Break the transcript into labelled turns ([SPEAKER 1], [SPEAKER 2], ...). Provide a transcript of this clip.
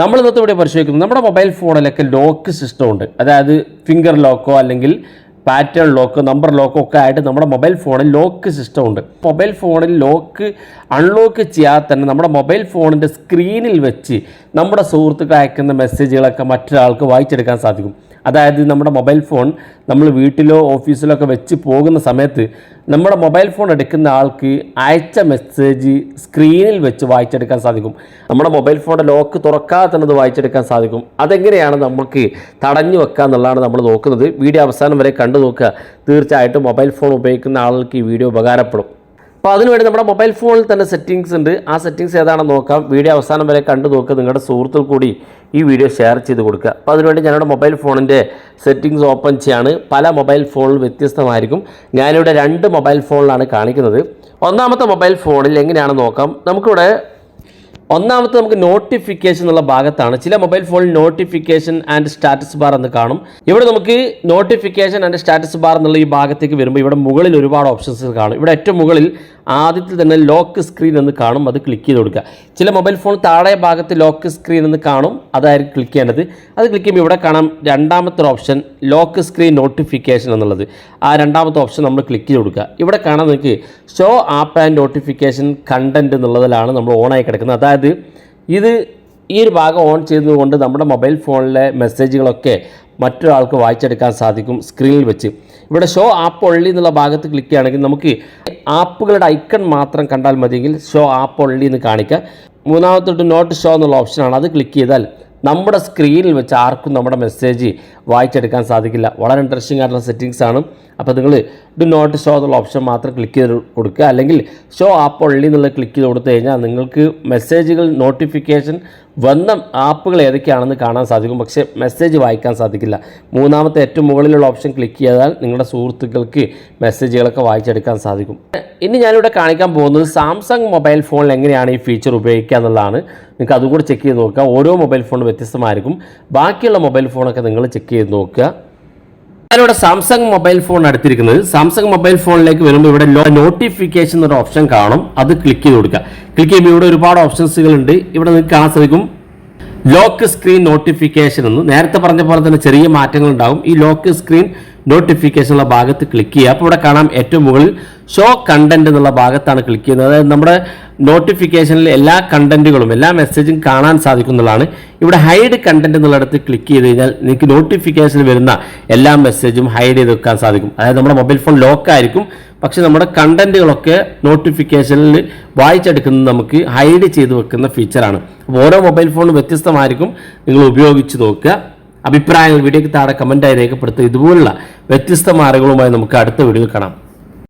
[SPEAKER 1] നമ്മൾ ഇന്നത്തെ ഇവിടെ പരിശോധിക്കുന്നത് നമ്മുടെ മൊബൈൽ ഫോണിലൊക്കെ ലോക്ക് സിസ്റ്റം ഉണ്ട്. അതായത് ഫിംഗർ ലോക്കോ അല്ലെങ്കിൽ പാറ്റേൺ ലോക്ക് നമ്പർ ലോക്കോ ഒക്കെ ആയിട്ട് നമ്മുടെ മൊബൈൽ ഫോണിൽ ലോക്ക് സിസ്റ്റം ഉണ്ട്. മൊബൈൽ ഫോണിൽ ലോക്ക് അൺലോക്ക് ചെയ്യാതെ തന്നെ നമ്മുടെ മൊബൈൽ ഫോണിന്റെ സ്ക്രീനിൽ വെച്ച് നമ്മുടെ സുഹൃത്തുക്കൾ അയക്കുന്ന മെസ്സേജുകളൊക്കെ മറ്റൊരാൾക്ക് വായിച്ചെടുക്കാൻ സാധിക്കും. അതായത് നമ്മുടെ മൊബൈൽ ഫോൺ നമ്മൾ വീട്ടിലോ ഓഫീസിലോ ഒക്കെ വെച്ച് പോകുന്ന സമയത്ത് നമ്മുടെ മൊബൈൽ ഫോൺ എടുക്കുന്ന ആൾക്ക് അയച്ച മെസ്സേജ് സ്ക്രീനിൽ വെച്ച് വായിച്ചെടുക്കാൻ സാധിക്കും. നമ്മുടെ മൊബൈൽ ഫോണിന്റെ ലോക്ക് തുറക്കാതെ തന്നെ അത് വായിച്ചെടുക്കാൻ സാധിക്കും. അതെങ്ങനെയാണ് നമുക്ക് തടഞ്ഞു വെക്കുക എന്നുള്ളതാണ് നമ്മൾ നോക്കുന്നത്. വീഡിയോ അവസാനം വരെ കണ്ടു നോക്കുക. തീർച്ചയായിട്ടും മൊബൈൽ ഫോൺ ഉപയോഗിക്കുന്ന ആളുകൾക്ക് ഈ വീഡിയോ ഉപകാരപ്പെടും. അപ്പോൾ അതിനുവേണ്ടി നമ്മുടെ മൊബൈൽ ഫോണിൽ തന്നെ സെറ്റിങ്സ് ഉണ്ട്. ആ സെറ്റിങ്സ് ഏതാണെന്ന് നോക്കാം. വീഡിയോ അവസാനം വരെ കണ്ടു നോക്കുക. നിങ്ങളുടെ സുഹൃത്തുക്കൾ കൂടി ഈ വീഡിയോ ഷെയർ ചെയ്ത് കൊടുക്കുക. അപ്പോൾ അതിനുവേണ്ടി ഞാനിവിടെ മൊബൈൽ ഫോണിന്റെ സെറ്റിങ്സ് ഓപ്പൺ ചെയ്യാണ്. പല മൊബൈൽ ഫോണിൽ വ്യത്യസ്തമായിരിക്കും. ഞാനിവിടെ രണ്ട് മൊബൈൽ ഫോണിലാണ് കാണിക്കുന്നത്. ഒന്നാമത്തെ മൊബൈൽ ഫോണിൽ എങ്ങനെയാണ് നോക്കാം. നമുക്കിവിടെ ഒന്നാമത്തെ നമുക്ക് നോട്ടിഫിക്കേഷൻ എന്നുള്ള ഭാഗത്താണ്. ചില മൊബൈൽ ഫോണിൽ നോട്ടിഫിക്കേഷൻ ആൻഡ് സ്റ്റാറ്റസ് ബാർ എന്ന് കാണും. ഇവിടെ നമുക്ക് നോട്ടിഫിക്കേഷൻ ആൻഡ് സ്റ്റാറ്റസ് ബാർ എന്നുള്ള ഈ ഭാഗത്തേക്ക് വരുമ്പോൾ ഇവിടെ മുകളിൽ ഒരുപാട് ഓപ്ഷൻസ് കാണും. ഇവിടെ ഏറ്റവും മുകളിൽ ആദ്യത്തിൽ തന്നെ ലോക്ക് സ്ക്രീൻ എന്ന് കാണും. അത് ക്ലിക്ക് ചെയ്ത് കൊടുക്കുക. ചില മൊബൈൽ ഫോൺ താഴെ ഭാഗത്ത് ലോക്ക് സ്ക്രീൻ എന്ന് കാണും. അതായിരിക്കും ക്ലിക്ക് ചെയ്യേണ്ടത്. അത് ക്ലിക്ക് ചെയ്യുമ്പോൾ ഇവിടെ കാണാം രണ്ടാമത്തെ ഓപ്ഷൻ ലോക്ക് സ്ക്രീൻ നോട്ടിഫിക്കേഷൻ എന്നുള്ളത്. ആ രണ്ടാമത്തെ ഓപ്ഷൻ നമ്മൾ ക്ലിക്ക് ചെയ്ത് കൊടുക്കുക. ഇവിടെ കാണാൻ നിങ്ങൾക്ക് show app and notification content എന്നുള്ളതിലാണ് നമ്മൾ ഓണായി കിടക്കുന്നത്. അതായത് ഇത് ഈ ഒരു ഭാഗം ഓൺ ചെയ്തതുകൊണ്ട് നമ്മുടെ മൊബൈൽ ഫോണിലെ മെസ്സേജുകളൊക്കെ മറ്റൊരാൾക്ക് വായിച്ചെടുക്കാൻ സാധിക്കും സ്ക്രീനിൽ വെച്ച്. ഇവിടെ ഷോ ആപ്പ് ഒള്ളി എന്നുള്ള ഭാഗത്ത് ക്ലിക്ക് ചെയ്യുകയാണെങ്കിൽ നമുക്ക് ആപ്പുകളുടെ ഐക്കൺ മാത്രം കണ്ടാൽ മതിയെങ്കിൽ ഷോ ആപ്പ് ഒള്ളി എന്ന് കാണിക്കുക മൂന്നാമത്തോട്ട് നോട്ട് ഷോ എന്നുള്ള ഓപ്ഷനാണ് അത് ക്ലിക്ക് ചെയ്താൽ നമ്മുടെ സ്ക്രീനിൽ വെച്ച് ആർക്കും നമ്മുടെ മെസ്സേജ് വായിച്ചെടുക്കാൻ സാധിക്കില്ല. വളരെ ഇൻട്രസ്റ്റിംഗ് ആയിട്ടുള്ള സെറ്റിങ്സ് ആണ്. അപ്പോൾ നിങ്ങൾ ഡു നോട്ട് ഷോ എന്നുള്ള ഓപ്ഷൻ മാത്രം ക്ലിക്ക് ചെയ്ത് കൊടുക്കുക. അല്ലെങ്കിൽ ഷോ ആപ്പ് ഒള്ളി എന്നുള്ളത് ക്ലിക്ക് ചെയ്ത് കൊടുത്തു കഴിഞ്ഞാൽ നിങ്ങൾക്ക് മെസ്സേജുകൾ നോട്ടിഫിക്കേഷൻ വന്ന ആപ്പുകൾ ഏതൊക്കെയാണെന്ന് കാണാൻ സാധിക്കും. പക്ഷേ മെസ്സേജ് വായിക്കാൻ സാധിക്കില്ല. മൂന്നാമത്തെ ഏറ്റവും മുകളിലുള്ള ഓപ്ഷൻ ക്ലിക്ക് ചെയ്താൽ നിങ്ങളുടെ സുഹൃത്തുക്കൾക്ക് മെസ്സേജുകളൊക്കെ വായിച്ചെടുക്കാൻ സാധിക്കും. ഇനി ഞാനിവിടെ കാണിക്കാൻ പോകുന്നത് സാംസങ് മൊബൈൽ ഫോണിൽ എങ്ങനെയാണ് ഈ ഫീച്ചർ ഉപയോഗിക്കുക എന്നുള്ളതാണ്. നിങ്ങൾക്ക് കൂടി ചെക്ക് ചെയ്ത് നോക്കുക. ഓരോ മൊബൈൽ ഫോണും വ്യത്യസ്തമായിരിക്കും. ബാക്കിയുള്ള മൊബൈൽ ഫോണൊക്കെ നിങ്ങൾ ചെക്ക് ചെയ്ത് നോക്കുക. ഞാനിവിടെ സാംസങ് മൊബൈൽ ഫോൺ എടുത്തിരിക്കുന്നത് സാംസങ് മൊബൈൽ ഫോണിലേക്ക് വരുമ്പോൾ ഇവിടെ നോട്ടിഫിക്കേഷൻ എന്നൊരു ഓപ്ഷൻ കാണും. അത് ക്ലിക്ക് ചെയ്ത് കൊടുക്കുക. ക്ലിക്ക് ചെയ്യുമ്പോൾ ഇവിടെ ഒരുപാട് ഓപ്ഷൻസുകൾ ഉണ്ട്. ഇവിടെ നിങ്ങൾക്ക് കാണാൻ സാധിക്കും. ലോക്ക് സ്ക്രീൻ നോട്ടിഫിക്കേഷൻ എന്ന് നേരത്തെ പറഞ്ഞ പോലെ തന്നെ ചെറിയ മാറ്റങ്ങൾ ഉണ്ടാകും ഈ ലോക്ക് സ്ക്രീൻ നോട്ടിഫിക്കേഷൻ ഉള്ള ഭാഗത്ത് ക്ലിക്ക് ചെയ്യുക. അപ്പോൾ ഇവിടെ കാണാം ഏറ്റവും മുകളിൽ ഷോ കണ്ടന്റ് എന്നുള്ള ഭാഗത്താണ് ക്ലിക്ക് ചെയ്യുന്നത്. അതായത് നമ്മുടെ നോട്ടിഫിക്കേഷനിൽ എല്ലാ കണ്ടന്റുകളും എല്ലാ മെസ്സേജും കാണാൻ സാധിക്കുന്നതാണ്. ഇവിടെ ഹൈഡ് കണ്ടന്റ് എന്നുള്ളിടത്ത് ക്ലിക്ക് ചെയ്ത് കഴിഞ്ഞാൽ നിങ്ങൾക്ക് നോട്ടിഫിക്കേഷനിൽ വരുന്ന എല്ലാ മെസ്സേജും ഹൈഡ് ചെയ്ത് വെക്കാൻ സാധിക്കും. അതായത് നമ്മുടെ മൊബൈൽ ഫോൺ ലോക്ക് ആയിരിക്കും. പക്ഷെ നമ്മുടെ കണ്ടന്റുകളൊക്കെ നോട്ടിഫിക്കേഷനിൽ വായിച്ചെടുക്കുന്നത് നമുക്ക് ഹൈഡ് ചെയ്ത് വെക്കുന്ന ഫീച്ചറാണ് അപ്പോൾ ഓരോ മൊബൈൽ ഫോണും വ്യത്യസ്തമായിരിക്കും. നിങ്ങൾ ഉപയോഗിച്ച് നോക്കുക. അഭിപ്രായങ്ങൾ വീഡിയോയ്ക്ക് താഴെ കമന്റായി രേഖപ്പെടുത്തുക. ഇതുപോലുള്ള വ്യത്യസ്ത മാർഗങ്ങളുമായി നമുക്ക് അടുത്ത വീഡിയോയിൽ കാണാം.